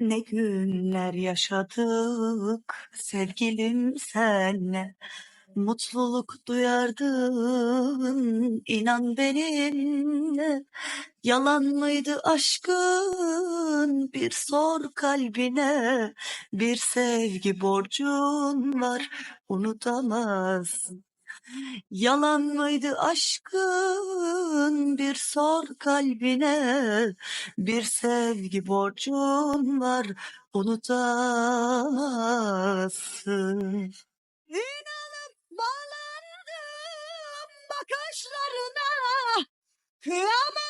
Ne günler yaşadık sevgilim senle. Mutluluk duyardın inan benimle. Yalan mıydı aşkın bir sor kalbine. Bir sevgi borcun var unutamazsın. Yalan mıydı aşkın bir sor kalbine bir sevgi borcun var unutamazsın. İnanıp bağlandım bakışlarına kıyamazdım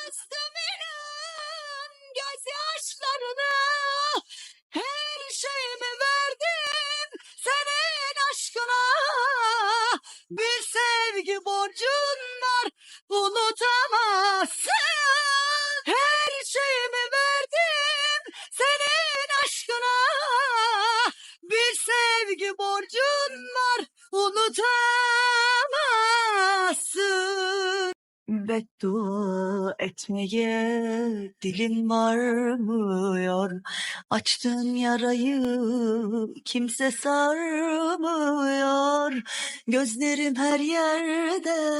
bir sevgi borcun var unutamazsın. Her şeyimi verdim senin aşkına. Bir sevgi borcun var unutamazsın. Beddua etmeye dilim varmıyor. Açtığın yarayı kimse sarmıyor. Gözlerim her yerde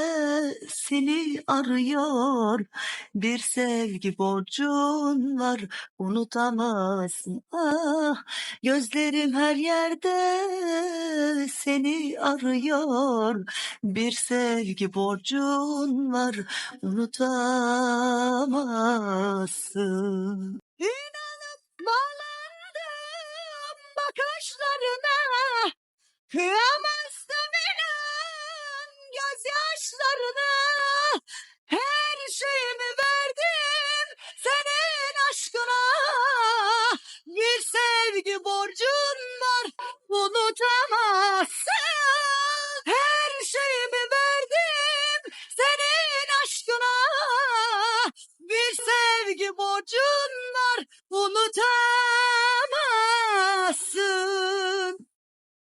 seni arıyor. Bir sevgi borcun var unutamazsın. Ah, gözlerim her yerde seni arıyor. Bir sevgi borcun var unutamazsın. İnanıp bağlandım bakışlarına Kıyamazdım unutamazsın Her şeyimi verdim senin aşkına. Bir sevgi borcun var unutamazsın